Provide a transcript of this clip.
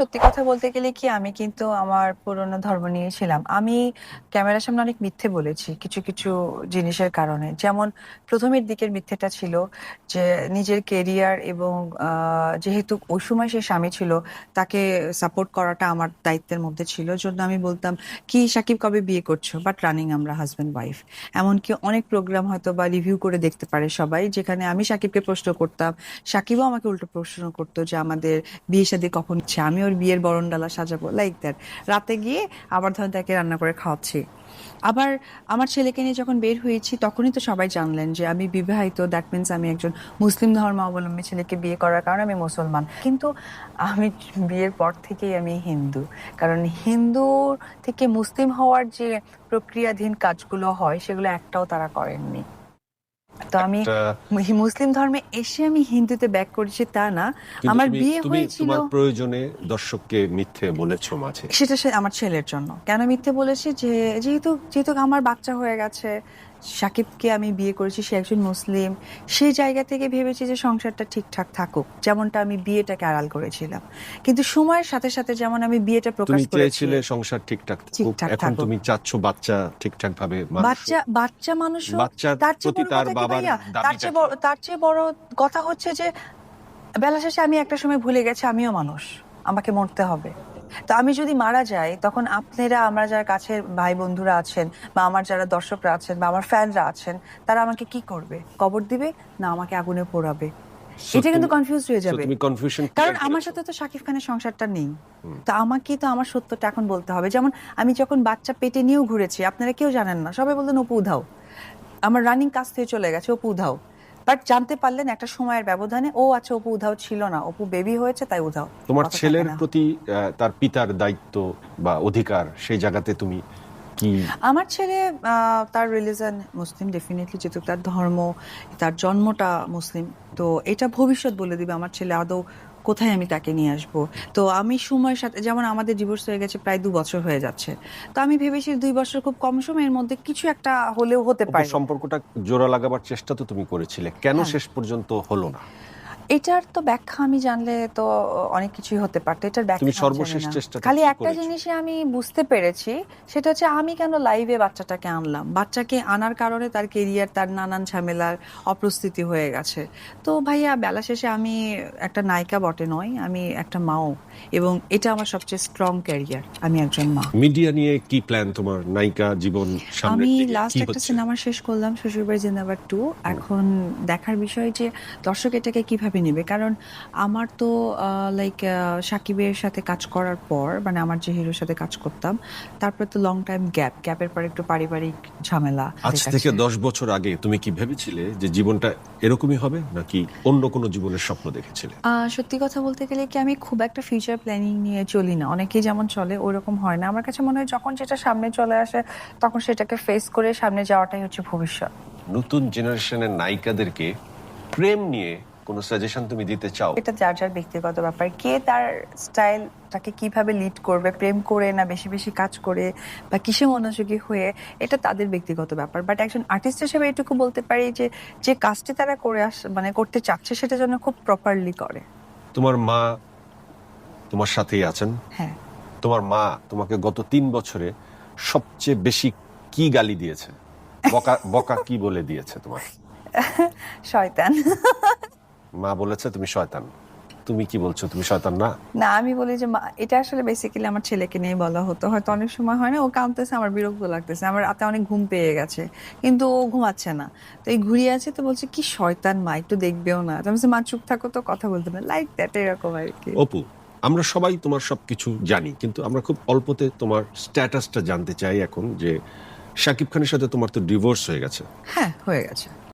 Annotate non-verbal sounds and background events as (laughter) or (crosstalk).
সত্যি কথা বলতে গেলে কি, আমি কিন্তু আমার পুরনো ধর্ম নিয়ে ছিলাম। আমি ক্যামেরার সামনে অনেক মিথ্যে বলেছি কিছু কিছু জিনিসের কারণে। যেমন প্রথমের দিকের মিথ্যেটা ছিল যে নিজের কেরিয়ার এবং যেহেতু ওই সময় সে স্বামী ছিল, তাকে সাপোর্ট করাটা আমার দায়িত্বের মধ্যে ছিল। জন্য আমি বলতাম, কি সাকিব, কবে বিয়ে করছ? বাট রানিং আমরা হাজব্যান্ড ওয়াইফ এমনকি অনেক প্রোগ্রাম হয়তো বা রিভিউ করে দেখতে পারে সবাই, যেখানে আমি সাকিবকে প্রশ্ন করতাম। সাকিবও আমাকে উল্টো প্রশ্ন করতো যে, আমাদের বিয়ে শাদী কখন হচ্ছে? আমি ওর বিয়ের বরণডালা সাজাবো লাইক দ্যাট রাতে গিয়ে আবার ধরেন তাকে রান্না করে খাওয়াচ্ছি। আবার আমার ছেলেকে নিয়ে যখন বের হয়েছি, তখনই তো সবাই জানলেন যে আমি বিবাহিত দ্যাট মিন্স আমি একজন মুসলিম ধর্মাবলম্বী ছেলেকে বিয়ে করার কারণে আমি মুসলমান। কিন্তু আমি বিয়ের পর থেকেই আমি হিন্দু। কারণ হিন্দু থেকে মুসলিম হওয়ার যে প্রক্রিয়াধীন কাজগুলো হয়, সেগুলো একটাও তারা করেননি। তো আমি মুসলিম ধর্মে এসে আমি হিন্দুতে ব্যাক করেছি তা না। আমার বিয়ে হয়েছিল তোমার প্রয়োজনে দর্শককে মিথ্যে বলেছ মাঝে। সেটা সে আমার ছেলের জন্য। কেন মিথ্যে বলেছি? যে যেহেতু যেহেতু আমার বাচ্চা হয়ে গেছে সাকিবকে আমি বিয়ে করেছি সে একজন মুসলিম। সেই জায়গা থেকে ভেবেছি যে সংসারটা ঠিকঠাক থাকুক যেমনটা আমি বিয়েটাকে আড়াল করেছিলাম। কিন্তু সময়ের সাথে সাথে যেমন আমি বিয়েটা প্রকাশ করেছি সংসার ঠিকঠাক ঠিকঠাক এখন তুমি চাচ্ছ বাচ্চা ঠিকঠাক ভাবে বাচ্চা বাচ্চা মানুষ তার চেয়ে তার বাবার ভাইয়া? তার চেয়ে বড় তার চেয়ে বড় কথা হচ্ছে যে বেলা শেষে আমি একটা সময় ভুলে গেছি আমিও মানুষ আমাকে মরতে হবে। তো আমি যদি মারা যাই তখন আপনারা আমার যারা কাছের ভাই বন্ধুরা আছেন বা আমার যারা দর্শকরা আছেন বা আমার ফ্যানরা আছেন তারা আমাকে কি করবে? কবর দিবে? না আমাকে আগুনে পোড়াবে। এটা কিন্তু কনফিউজ হয়ে যাবে। তুমি কনফিউশন কারণ আমার সাথে তো শাকিব খানের সংসারটা নেই। তো আমাকে তো আমার সত্যটা এখন বলতে হবে। যেমন আমি যখন বাচ্চা পেটে নিয়েও ঘুরেছি আপনারা কেউ জানেন না সবাই বলতেন অপু উধাও। আমার রানিং কাজ থেকে চলে গেছে অপু উধাও। বাট জানতে পারলেন একটা সময়ের ব্যবধানে ও আচ্ছা অপু উধাও ছিল না অপু বেবি হয়েছে তাই উধাও। তোমার ছেলের প্রতি আহ, তার পিতার দায়িত্ব বা অধিকার সেই জায়গাতে তুমি আমার ছেলে তার রিলিজন মুসলিম ডেফিনেটলি যেহেতু তার ধর্ম তার জন্মটা মুসলিম তো এটা ভবিষ্যৎ বলে দিবে আমার ছেলে আদৌ কোথায় আমি তাকে নিয়ে আসব? তো আমি সময়ের সাথে যেমন আমাদের ডিভোর্স হয়ে গেছে প্রায় দু বছর হয়ে যাচ্ছে তো আমি ভেবেছি দুই বছর খুব কম সময়ের মধ্যে কিছু একটা হলেও হতে পারে। সম্পর্কটা জোড়া লাগাবার চেষ্টা তো তুমি করেছিলে কেন হ্যাঁ। শেষ পর্যন্ত হলো না? এটার তো ব্যাখ্যা আমি জানলে তো অনেক কিছুই হতে পারতো। এটার ব্যাখ্যা তুমি সর্বশেষ। চেষ্টাটা খালি একটা করেছ? জিনিসে আমি বুঝতে পেরেছি সেটা হচ্ছে আমি কেন লাইভে বাচ্চাটাকে আনলাম? বাচ্চাকে আনার কারণে তার কেরিয়ার তার নানান ঝামেলার অপ্রস্তুতি হয়ে গেছে। তো ভাইয়া বেলা শেষে আমি একটা নায়িকা বটে নয় আমি একটা মাও এবং এটা আমার সবচেয়ে স্ট্রং ক্যারিয়ার আমি একজন মা। মিডিয়া নিয়ে কি প্ল্যান তোমার নায়িকা জীবন আমি লাস্ট একটা সিনেমা শেষ করলাম শ্বশুরবাড়ি জিন্দাবাদ টু এখন দেখার বিষয় যে দর্শক এটাকে কীভাবে নেবে। কারণ আমার তো লাইক সাকিবের সাথে কাজ করার পর মানে আমার যে হিরোর সাথে কাজ করতাম তারপরে তো লং টাইম গ্যাপ গ্যাপের পর একটু পারিবারিক ঝামেলা আজ থেকে। দশ বছর আগে তুমি কি ভেবেছিলে যে জীবনটা এরকমই হবে নাকি অন্য কোনো জীবনের স্বপ্ন দেখেছিলে? সত্যি কথা বলতে গেলে কি আমি খুব একটা ফিউচার প্ল্যানিং নিয়ে চলি না। অনেকেই যেমন চলে ওরকম হয় না। আমার কাছে মনে হয় যখন যেটা সামনে চলে আসে তখন সেটাকে ফেস করে সামনে যাওয়াটাই হচ্ছে ভবিষ্যৎ। নতুন জেনারেশনের নায়িকাদেরকে প্রেম নিয়ে কোনো সাজেশন তুমি দিতে চাও? এটা যার যার ব্যক্তিগত ব্যাপার। কে তার স্টাইলটাকে কীভাবে লিড করবে প্রেম করে না বেশি বেশি কাজ করে বা কিসে মনোযোগী হয়ে এটা তাদের ব্যক্তিগত ব্যাপার। বাট একজন আর্টিস্ট হিসেবে এটুকু বলতে পারি যে যে কাজটি তারা করে আস মানে করতে চাচ্ছে সেটা যেন খুব প্রপারলি করে। তোমার মা তোমার সাথেই আছেন। হ্যাঁ। তোমার মা তোমাকে গত তিন বছরে সবচেয়ে বেশি কি গালি দিয়েছে? বকা বকা কি বলে দিয়েছে তোমার (laughs) শয়তান। মা বলেছে তুমি শয়তান। তুমি কি বলছো তুমি শয়তান না? না আমি বলি যে মা- এটা আসলে বেসিক্যালি আমার ছেলেকে নিয়ে বলা হতো। হয়তো অনেক সময় হয় না ও কাঁদতেছে আমার বিরক্ত লাগতেছে আমার রাতে অনেক ঘুম পেয়ে গেছে কিন্তু ও ঘুমাচ্ছে না। তো এই ঘুরিয়ে আছে তো বলছে কি শয়তান মা একটু দেখবেও না। তো আমি বলছি, মা চুপ থাকো তো কথা বলতে না। লাইক দ্যাট এরকম আর কি। অপু আমরা সবাই তোমার সবকিছু জানি কিন্তু আমরা খুব অল্পতে তোমার স্ট্যাটাসটা জানতে চাই এখন যে শাকিব খানের সাথে তোমার তো ডিভোর্স হয়ে গেছে। হ্যাঁ হয়ে গেছে।